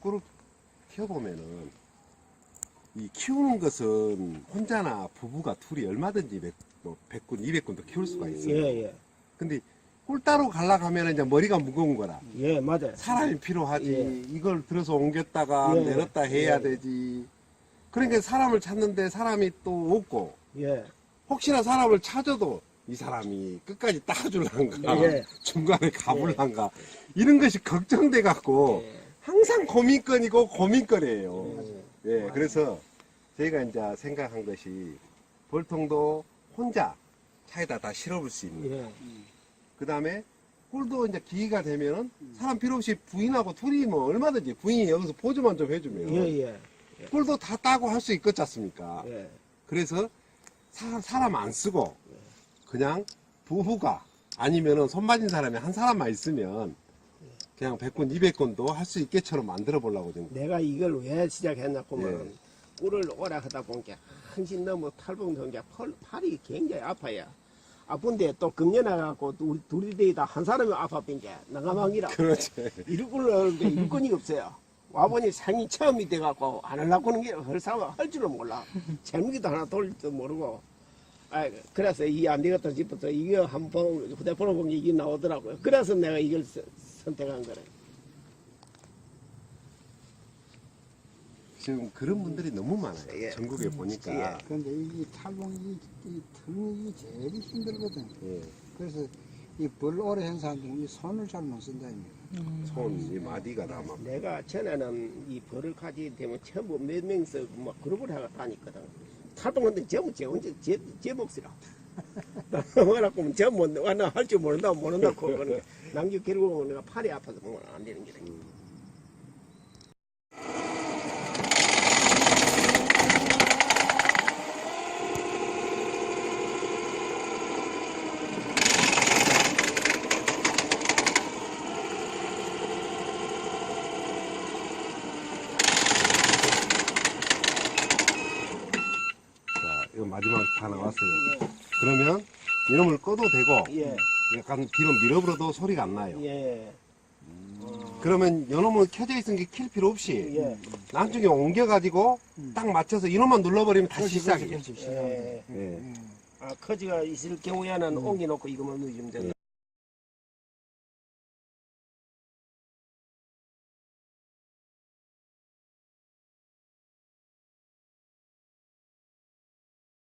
꿀을 키워보면은 이 키우는 것은 혼자나 부부가 둘이 얼마든지 백, 뭐 100군, 200군도 키울 수가 있어요. 예, 예. 근데 꿀 따로 갈라 가면 이제 머리가 무거운 거라. 예, 맞아요. 사람이 필요하지. 예. 이걸 들어서 옮겼다가 예. 내렸다 해야 예. 되지. 그러니까 사람을 찾는데 사람이 또 없고 예. 혹시나 사람을 찾아도 이 사람이 끝까지 따줄란가 예. 중간에 가불란가 이런 것이 걱정돼 갖고 예. 항상 고민거리고 고민거리예요. 예. 예, 그래서 저희가 이제 생각한 것이 벌통도 혼자 차에다 다 실어볼 수 있는. 예. 그 다음에 꿀도 이제 기회가 되면은 사람 필요 없이 부인하고 둘이 뭐 얼마든지 부인이 여기서 보조만 좀 해주면 예, 예. 꿀도 다 따고 할 수 있겠지 않습니까? 예. 그래서 사, 사람 안 쓰고 그냥 부부가 아니면은 손 맞은 사람이 한 사람만 있으면 그냥 100건, 200건도 할 수 있게처럼 만들어 보려고 좀. 내가 이걸 왜 시작했냐고만 예. 꿀을 오래 하다 보니까 한신 넘어 탈북 게 팔이 굉장히 아파요. 아픈데 또 금년 나가고 우리 둘이 되다 한 사람이 아파빈 게 나가망이라. 그렇지. 일꾼을 일꾼이 없어요. 와보니 생이 처음이 돼갖고 안 하려고 하는 게 할 사람 할 줄은 몰라. 재무기도 하나 돌릴 줄 모르고. 아, 그래서 이게 안 되겠다 싶어서 이거 한번 휴대폰을 보면 이게 나오더라고요. 그래서 내가 이걸 서- 선택한 거래. 지금 그런 분들이 너무 많아요. 예. 전국에 보니까. 예. 근데 이 탈봉 이, 이 등이 제일 힘들거든. 예. 그래서 이벌 오래 한 사람들은 이 손을 잘 못 쓴다. 이거. 손, 이 마디가 다 막. 내가 전에는 이 벌을 가지게 되면 전부 몇 명이서 막 그룹을 하고 다녔거든. 탈봉하는데 전부 제 혼자 제, 제 몫이라. 뭐라고 전부 와나 할 줄 모른다 모른다고 그러는 남겨 결국은 내가 팔이 아파서 보면 안 되는 게. 자, 이거 마지막 다 나왔어요. 그러면 이놈을 꺼도 되고, 예, 약간 뒤로 밀어버려도 소리가 안 나요. 예, 그러면 이놈은 켜져 있은 게킬 필요 없이 예, 나중에 옮겨가지고 딱 맞춰서 이놈만 눌러버리면 다시 시작이에요. 예. 예. 예. 아, 커지가 있을 경우에는 옮겨놓고 이것만 누르면 된다.